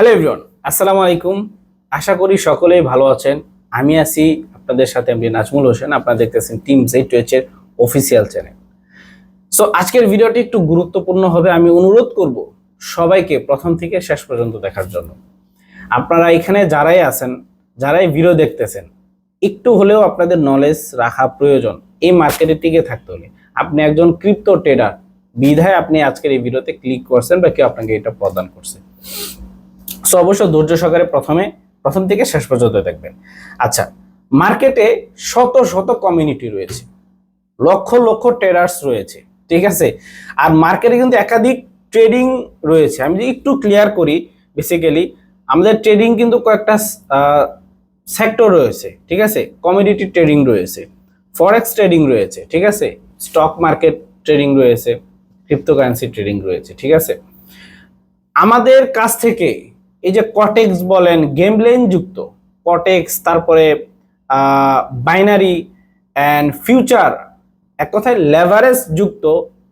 Hello everyone আসসালামু আলাইকুম। আশা করি সকলেই ভালো আছেন। আমি আছি আপনাদের সাথে আমি নাজমুল হোসেন। আপনারা দেখতেছেন টিম জেড এর অফিসিয়াল চ্যানেল সো আজকের ভিডিওটি একটু গুরুত্বপূর্ণ হবে। আমি অনুরোধ করব সবাইকে প্রথম থেকে শেষ পর্যন্ত দেখার জন্য। আপনারা এখানে যারাই আছেন, যারাই ভিডিও দেখতেছেন, একটু হলেও আপনাদের নলেজ রাখা প্রয়োজন। এই মার্কেটে টিকে থাকতে হলে। আপনি একজন ক্রিপ্টো ট্রেডার বিধায় আপনি আজকের এই ভিডিওতে ক্লিক করছেন বা কেউ আপনাকে এটা প্রদান করছে। সো অবশ্য ধৈর্য সহকারে প্রথমে, প্রথম থেকে শেষ পর্যন্ত দেখবেন। আচ্ছা মার্কেটে শত শত কমিউনিটি রয়েছে। লক্ষ লক্ষ ট্রেডার্স রয়েছে, ঠিক আছে? আর মার্কেটে কিন্তু একাধিক ট্রেডিং রয়েছে। আমি যদি একটু ক্লিয়ার করি বেসিক্যালি আমাদের ট্রেডিং কিন্তু কয়েকটা সেক্টর রয়েছে, ঠিক আছে? কমিউনিটি ট্রেডিং রয়েছে ফরেক্স ট্রেডিং রয়েছে, ঠিক আছে? স্টক মার্কেট ট্রেডিং রয়েছে ক্রিপ্টোকারেন্সি ট্রেডিং রয়েছে, ঠিক আছে? আমাদের কাছ থেকে এই যে কটেক্স বলেন গেমলেন যুক্ত কটেক্স তারপরে বাইনারি অ্যান্ড ফিউচার এক কথায় লেভারেজ যুক্ত,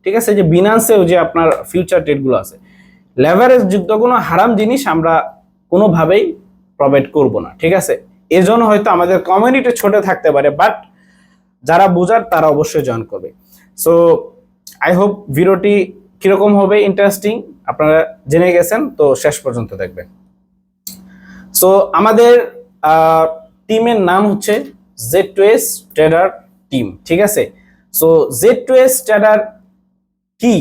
ঠিক আছে? যে বিনান্সেও যে আপনার ফিউচার ট্রেডগুলো আছে। লেভারেজ যুক্ত কোনো হারাম জিনিস আমরা কোনোভাবেই প্রোভাইড করব না, ঠিক আছে? এজন্য হয়তো আমাদের কমিউনিটি ছোট থাকতে পারে বাট যারা বোঝার তারা অবশ্যই জয়েন করবে। সো আই হোপ ভিডিওটি কীরকম হবে ইন্টারেস্টিং আপনারা জেনে গেছেন, তো শেষ পর্যন্ত দেখবেন। সো আমাদের টিমের নাম হচ্ছে Z two S trader team ঠিক আছে? So Z two S trader কি?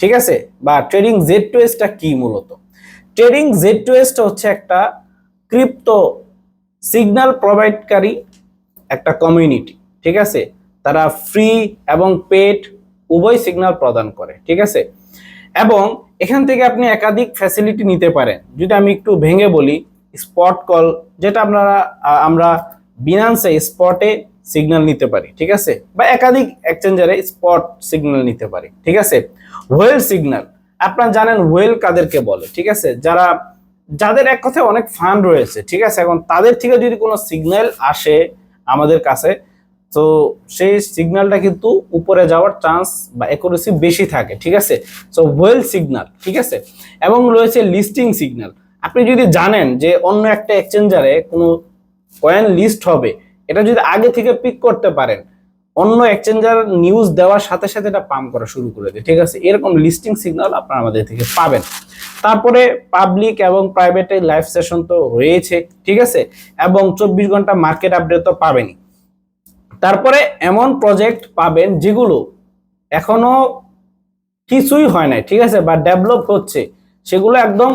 ঠিক আছে? বা ট্রেডিং জেড টু এসটা কি মূলত? ট্রেডিং জেড টু এসটা হচ্ছে একটা ক্রিপ্টো সিগন্যাল প্রোভাইডকারী একটা কমিউনিটি ঠিক আছে? তারা ফ্রি এবং পেড উভয় সিগন্যাল প্রদান করে, ঠিক আছে? এবং এখান থেকে আপনি একাধিক ফ্যাসিলিটি নিতে পারেন। যদি আমি একটু ভেঙে বলি স্পট কল যেটা আপনারা আমরা বিনান্সে স্পটে সিগন্যাল নিতে পারি, ঠিক আছে? বা একাধিক এক্সচেঞ্জারে স্পট সিগন্যাল নিতে পারি, ঠিক আছে? ওয়েল সিগন্যাল আপনারা জানেন ওয়েল কাদেরকে বলে, ঠিক আছে? যারা, যাদের এক কথায় অনেক ফান্ড রয়েছে, ঠিক আছে? এখন তাদের থেকে যদি কোনো সিগন্যাল আসে আমাদের কাছে, তো সেই সিগন্যালটা কিন্তু উপরে যাওয়ার চান্স বা অ্যাকুরেসি বেশি থাকে, ঠিক আছে? সো ওয়েল সিগন্যাল ঠিক আছে? এবং রয়েছে লিস্টিং সিগন্যাল আপনি যদি জানেন যে অন্য একটা এক্সচেঞ্জারে কোনো কয়েন লিস্ট হবে, এটা যদি আগে থেকে পিক করতে পারেন, অন্য এক্সচেঞ্জার নিউজ দেওয়ার সাথে সাথে এটা পাম্প করা শুরু করে দেয়, ঠিক আছে? এরকম লিস্টিং সিগন্যাল আপনারা আমাদের থেকে পাবেন। তারপরে পাবলিক এবং প্রাইভেটে লাইভ সেশন তো রয়েছে, ঠিক আছে? এবং চব্বিশ ঘণ্টা মার্কেট আপডেট তো পাবেনই। তারপরে এমন প্রজেক্ট পাবেন যেগুলো এখনও কিছুই হয় নাই, ঠিক আছে? বা ডেভেলপ হচ্ছে, সেগুলো একদম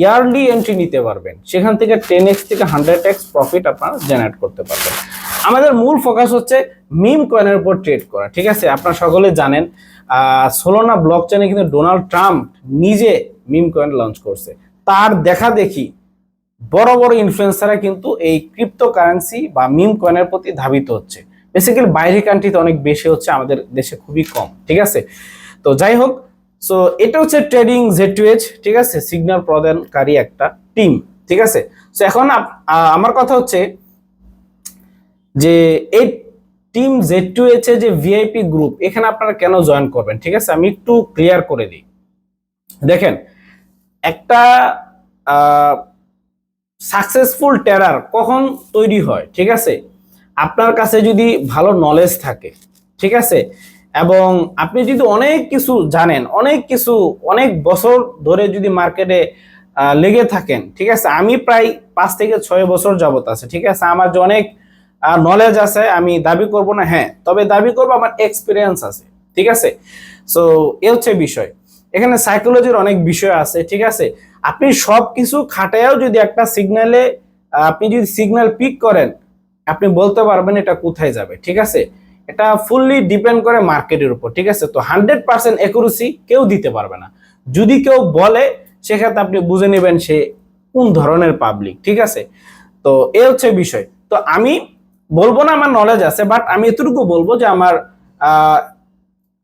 ইয়ারলি এন্ট্রি নিতে পারবেন। সেখান থেকে টেন এক্স থেকে হান্ড্রেড এক্স প্রফিট আপনারা জেনারেট করতে পারবেন। আমাদের মূল ফোকাস হচ্ছে মিম কয়েনের উপর ট্রেড করা, ঠিক আছে? আপনারা সকলে জানেন সোলোনা ব্লক চেনে কিন্তু ডোনাল্ড ট্রাম্প নিজে মিম কয়েন লঞ্চ করছে। তার দেখা দেখি বড় বড় ইনফ্লুয়েন্সাররা কিন্তু এই ক্রিপ্টো কারেন্সি বা মিম কয়েনের প্রতি ধাবিত হচ্ছে। বেসিক্যালি বাইরের কান্ট্রিতে অনেক বেশি হচ্ছে, আমাদের দেশে খুবই কম, ঠিক আছে? তো যাই হোক সো এটা হচ্ছে ট্রেডিং এজ ঠিক আছে? সিগন্যাল প্রদানকারী একটা টিম ঠিক আছে? সো এখন আমার কথা হচ্ছে যে এই টিম জেড টু এর যে ভিআইপি গ্রুপ এখানে আপনারা কেন জয়েন করবেন, ঠিক আছে? আমি একটু ক্লিয়ার করে দিই। দেখেন, একটা সাকসেসফুল টেরার কখন তৈরি হয়, ঠিক আছে? আপনার কাছে যদি ভালো নলেজ থাকে, ঠিক আছে? এবং আপনি যদি অনেক কিছু জানেন, অনেক কিছু, অনেক বছর ধরে যদি মার্কেটে লেগে থাকেন, ঠিক আছে? আমি প্রায় পাঁচ থেকে ছয় বছর যাবত আছে, ঠিক আছে? আমার যে অনেক নলেজ আছে, আমি দাবি করব না হ্যাঁ তবে দাবি করব আমার এক্সপিরিয়েন্স আছে, ঠিক আছে? সো এ হচ্ছে বিষয়। এখানে সাইকোলজির অনেক বিষয় আছে, ঠিক আছে? আপনি সব কিছু খাটায়াও যদি একটা সিগন্যালে আপনি যদি সিগন্যাল পিক করেন, আপনি বলতে পারবেন এটা কোথায় যাবে, ঠিক আছে? এটা ফুললি ডিপেন্ড করে মার্কেটের উপর, ঠিক আছে? তো হান্ড্রেড পার্সেন্ট একুরেসি কেউ দিতে পারবে না। যদি কেউ বলে, সেক্ষেত্রে আপনি বুঝে নেবেন সে কোন ধরনের পাবলিক ঠিক আছে? তো এ হচ্ছে বিষয়। তো আমি বলব না আমার নলেজ আছে বাট আমি এতটুকু বলব যে আমার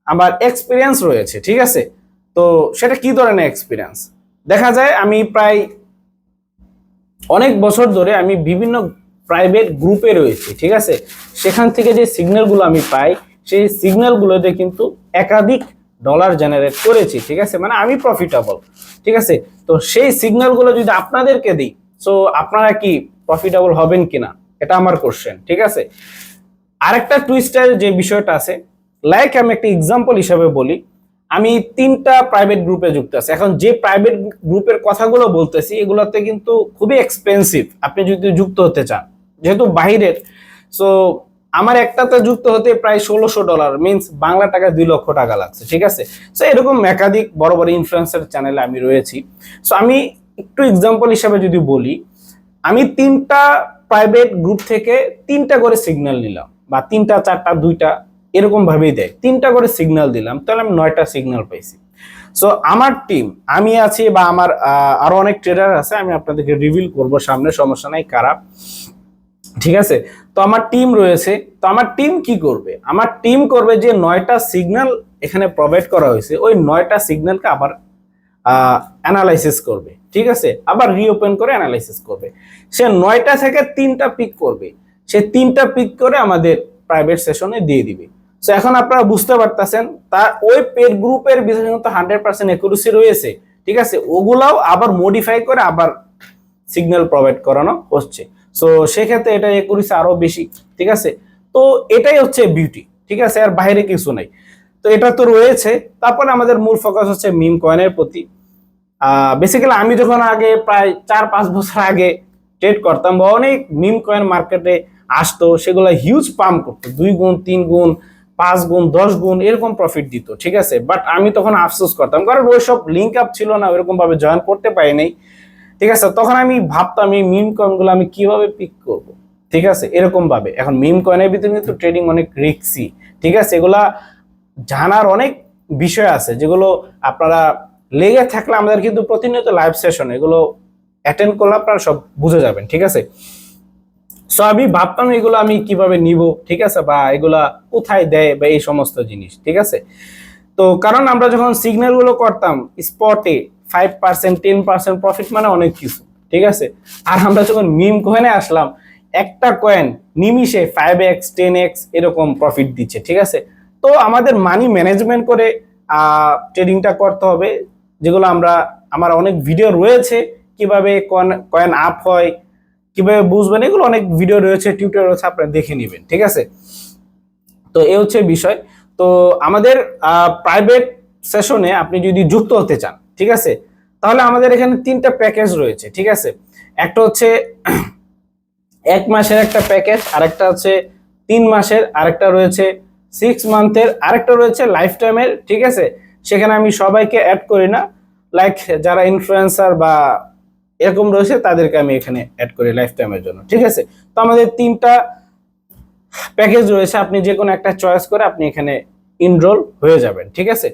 আমার এক্সপিরিয়েন্স রয়েছে, ঠিক আছে? তো সেটা কি ধরনের এক্সপিরিয়েন্স দেখা যায় আমি প্রায় অনেক বছর ধরে আমি বিভিন্ন প্রাইভেট গ্রুপে রয়েছি, ঠিক আছে? সেখান থেকে যে সিগন্যালগুলো আমি পাই, সেই সিগন্যালগুলোতে কিন্তু একাধিক ডলার জেনারেট করেছি, ঠিক আছে? মানে আমি প্রফিটেবল ঠিক আছে? তো সেই সিগন্যালগুলো যদি আপনাদেরকে দিই সো আপনারা কি প্রফিটেবল হবেন কিনা? এটা আমার কোশ্চেন ঠিক আছে? আরেকটা টুইস্টার যে বিষয়টা আছে লাইক আমি একটা এক্সাম্পল হিসাবে বলি, আমি তিনটা প্রাইভেট গ্রুপে যুক্ত আছি। এখন যে প্রাইভেট গ্রুপের কথাগুলো বলতেছি, এগুলোতে কিন্তু খুবই এক্সপেন্সিভ আপনি যদি যুক্ত হতে চান। যেহেতু বাইরের সো আমার একটাতে যুক্ত হতে প্রায় ষোলোশো ডলার মিনস বাংলা টাকা দুই লক্ষ টাকা লাগছে, ঠিক আছে? সো এরকম একাধিক বড় বড় ইনফ্লুয়েন্সার চ্যানেলে আমি রয়েছি। সো আমি একটু এক্সাম্পল হিসাবে যদি বলি, আমি তিনটা প্রাইভেট গ্রুপ থেকে তিনটা করে সিগন্যাল নিলাম, বা তিনটা, চারটা, দুইটা, এরকম ভাবেই দেয়। তিনটা করে সিগন্যাল দিলাম, তাহলে আমি নয়টা সিগন্যাল পাইছি। সো আমার টিম আমি আছি বা আমার আরও অনেক ট্রেডার আছে, আমি আপনাদেরকে রিভিল করব সামনে, সমস্যা নাই, কারা? ঠিক আছে? তো আমার টিম রয়েছে। তো আমার টিম কি করবে? আমার টিম করবে যে নয়টা সিগন্যাল এখানে প্রোভাইড করা হয়েছে। ওই নয়টা সিগন্যালকে আবার অ্যানালাইসিস করবে। ঠিক আছে? আবার রিওপেন করে অ্যানালাইসিস করবে। সে নয়টা থেকে তিনটা পিক করবে। সে তিনটা পিক করে আমাদের প্রাইভেট সেশনে দিয়ে দিবে। সো এখন আপনারা বুঝতে পারতেছেন, তার ওই পেড গ্রুপের কিন্তু হান্ড্রেড পার্সেন্ট একুরেসি রয়েছে। ঠিক আছে? ওগুলাও আবার মডিফাই করে আবার সিগন্যাল প্রোভাইড করানো হচ্ছে। সো সেক্ষেত্রে এটা একুরেসি আরও বেশি, ঠিক আছে? তো এটাই হচ্ছে বিউটি ঠিক আছে? আর বাইরে কিছু নাই। তো এটা তো রয়েছে। তারপরে আমাদের মূল ফোকাস হচ্ছে মিম কয়েনের প্রতি। বেসিক্যালি আমি যখন আগে প্রায় চার পাঁচ বছর আগে ট্রেড করতাম বা অনেক মিম কয়েন মার্কেটে আসতো, সেগুলো হিউজ পাম্প করতো। দুই গুণ, তিন গুণ, পাঁচ গুণ, দশ গুণ, এরকম প্রফিট দিত, ঠিক আছে? বাট আমি তখন আফসোস করতাম। কারণ ওইসব লিঙ্ক আপ ছিল না ওইরকম ভাবে জয়েন করতে পারি নাই। ঠিক আছে? তখন আমি ভাবতাম এই মিম কয়েনগুলো আমি কীভাবে পিক করব। ঠিক আছে? এরকম ভাবে। এখন মিম কয়েনের ভিতরে কিন্তু ট্রেডিং অনেক রিক্সি ঠিক আছে? এগুলা জানার অনেক বিষয় আছে, যেগুলো আপনারা লেগে থাকলে আমাদের কিন্তু প্রতিনিয়ত লাইভ সেশন এগুলো অ্যাটেন্ড করলে আপনারা সব বুঝে যাবেন। ঠিক আছে? সো আমি ভাবতাম এগুলো আমি কীভাবে নিব, ঠিক আছে? বা এগুলা কোথায় দেয় বা এই সমস্ত জিনিস। ঠিক আছে? তো কারণ আমরা যখন সিগন্যালগুলো করতাম স্পটে five percent ten percent profit মানে অনেক কিছু, ঠিক আছে? আর আমরা যখন মিম কয়েনে আসলাম, একটা কয়েন নিমিশে ফাইভ এক্স টেন এক্স এরকম প্রফিট দিচ্ছে, ঠিক আছে? তো আমাদের মানি ম্যানেজমেন্ট করে ট্রেডিংটা করতে হবে, যেগুলো আমরা, আমার অনেক ভিডিও রয়েছে, কীভাবে কয়েন কয়েন আপ হয়, কীভাবে বুঝবেন, এগুলো অনেক ভিডিও রয়েছে টিউটোরিয়াল রয়েছে, আপনারা দেখে নেবেন, ঠিক আছে? তো এ হচ্ছে বিষয়। তো আমাদের প্রাইভেট সেশনে আপনি যদি যুক্ত হতে চান ঠিক আছে? তাহলে আমাদের এখানে তিনটা প্যাকেজ রয়েছে, ঠিক আছে? একটা হচ্ছে এক মাসের একটা প্যাকেজ আরেকটা হচ্ছে তিন মাসের, আরেকটা রয়েছে সিক্স মান্থের আরেকটা রয়েছে লাইফ টাইমের ঠিক আছে? সেখানে আমি সবাইকে অ্যাড করি না। লাইক যারা ইনফ্লুয়েন্সার বা এরকম রয়েছে, তাদেরকে আমি এখানে অ্যাড করি লাইফ টাইমের জন্য, ঠিক আছে? তো আমাদের তিনটা প্যাকেজ রয়েছে, আপনি যে কোনো একটা চয়েস করে আপনি এখানে ইনরোল হয়ে যাবেন, ঠিক আছে?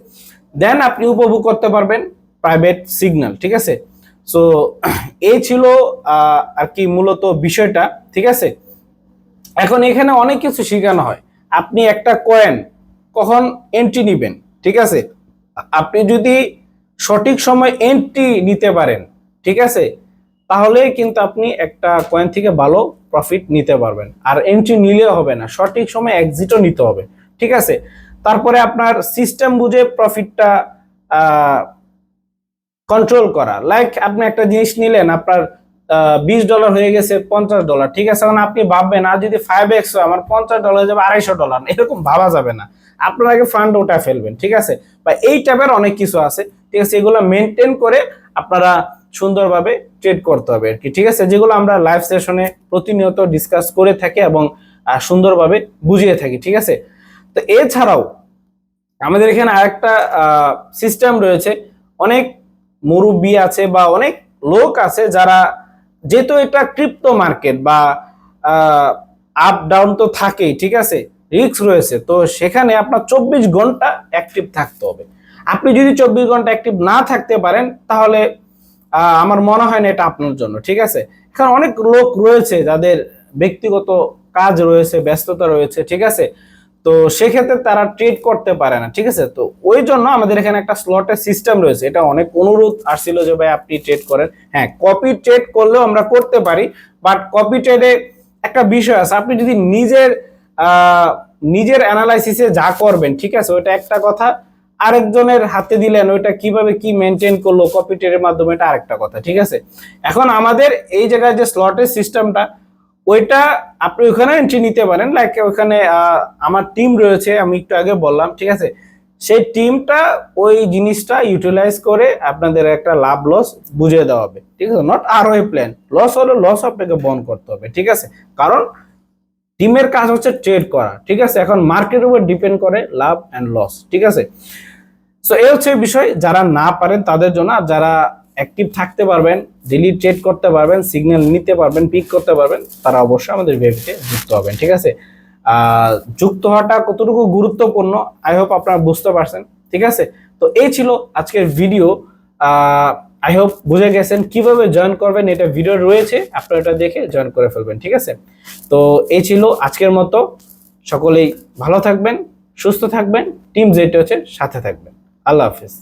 দেন আপনি উপভোগ করতে পারবেন। প্রাইভেট সিগন্যাল ঠিক আছে? সো এই ছিল আর কি মূলত বিষয়টা, ঠিক আছে? এখন এখানে অনেক কিছু শেখানো হয়। আপনি একটা কয়েন, কখন এন্ট্রি নিবেন, ঠিক আছে? আপনি যদি সঠিক সময় এন্ট্রি নিতে পারেন, ঠিক আছে? তাহলে কিন্তু আপনি একটা কয়েন থেকে ভালো প্রফিট নিতে পারবেন। আর এন্ট্রি নিলেও হবে না, সঠিক সময় এক্সিটও নিতে হবে, ঠিক আছে? তারপরে আপনার সিস্টেম বুঝে প্রফিটটা কন্ট্রোল করা। লাইক আপনি একটা জিনিস নিলেন, আপনার বিশ ডলার হয়ে গেছে, পঞ্চাশ ডলার ঠিক আছে? এখন আপনি ভাববেন, আর যদি ফাইভ এক্স হয়, আমার পঞ্চাশ ডলার হয়ে যাবে, আড়াইশো ডলার এরকম ভাবা যাবে না। আপনার আগে ফান্ড ওটা ফেলবেন, ঠিক আছে? বা এই টাইপের অনেক কিছু আছে, ঠিক আছে? এগুলো মেনটেন করে আপনারা সুন্দরভাবে ট্রেড করতে হবে আর কি, ঠিক আছে? যেগুলো আমরা লাইভ সেশনে প্রতিনিয়ত ডিসকাস করে থাকি এবং সুন্দরভাবে বুঝিয়ে থাকি, ঠিক আছে? তো এছাড়াও আমাদের এখানে আরেকটা সিস্টেম রয়েছে। অনেক মুরব্বী আছে বা অনেক লোক আছে যারা যেহেতু এটা ক্রিপ্টো মার্কেট বা আপ ডাউন তো থাকেই, ঠিক আছে? রিস্ক রয়েছে, তো সেখানে আপনার চব্বিশ ঘণ্টা অ্যাক্টিভ থাকতে হবে। আপনি যদি চব্বিশ ঘণ্টা অ্যাক্টিভ না থাকতে পারেন, তাহলে আমার মনে হয় না এটা আপনার জন্য, ঠিক আছে? এখানে অনেক লোক রয়েছে যাদের ব্যক্তিগত কাজ রয়েছে, ব্যস্ততা রয়েছে, ঠিক আছে? তো সেক্ষেত্রে তারা ট্রেড করতে পারে না, ঠিক আছে? তো ওই জন্য আমাদের এখানে একটা স্লটের সিস্টেম রয়েছে। এটা অনেক অনুরোধ আসছিল যে, ভাই, আপনি ট্রেড করেন। হ্যাঁ কপি ট্রেড করলেও আমরা করতে পারি বাট কপি ট্রেডে একটা বিষয় আছে। আপনি যদি নিজের নিজের অ্যানালাইসিসে যা করবেন, ঠিক আছে, ওইটা একটা কথা, আরেকজনের হাতে দিলেন, ওইটা কীভাবে কি মেনটেন করল কপিটের মাধ্যমে, এটা আরেকটা কথা, ঠিক আছে? এখন আমাদের এই জায়গায় যে স্লটের সিস্টেমটা ওইটা আপনি ওখানে এন্ট্রি নিতে পারেন লাইক ওখানে আমার টিম রয়েছে, আমি একটু আগে বললাম, ঠিক আছে? সেই টিমটা ওই জিনিসটা ইউটিলাইজ করে আপনাদের একটা লাভ লস বুঝিয়ে দেওয়া হবে, ঠিক আছে? নট আর ওই প্ল্যান লস হলে লস আপনাকে বন্ধ করতে হবে, ঠিক আছে? কারণ টিমের কাজ হচ্ছে ট্রেড করা, ঠিক আছে? এখন মার্কেটের উপর ডিপেন্ড করে লাভ অ্যান্ড লস ঠিক আছে? সো এই হচ্ছে বিষয়, যারা না পারেন তাদের জন্য, আর যারা অ্যাক্টিভ থাকতে পারবেন ডেলি ট্রেড করতে পারবেন সিগন্যাল নিতে পারবেন পিক করতে পারবেন, তারা অবশ্যই আমাদের ভিভিতে যুক্ত হবেন, ঠিক আছে? যুক্ত হওয়াটা কতটুকু গুরুত্বপূর্ণ? আই হোপ আপনারা বুঝতে পারছেন, ঠিক আছে? তো এই ছিল আজকের ভিডিও আই হোপ বুঝে গেছেন কীভাবে জয়েন করবেন, এটা ভিডিও রয়েছে, আপনারা এটা দেখে জয়েন করে ফেলবেন, ঠিক আছে? তো এই ছিল আজকের মতো। সকলেই ভালো থাকবেন, সুস্থ থাকবেন টিম যেটা হচ্ছে সাথে থাকবেন। আল্লাহ হাফিজ।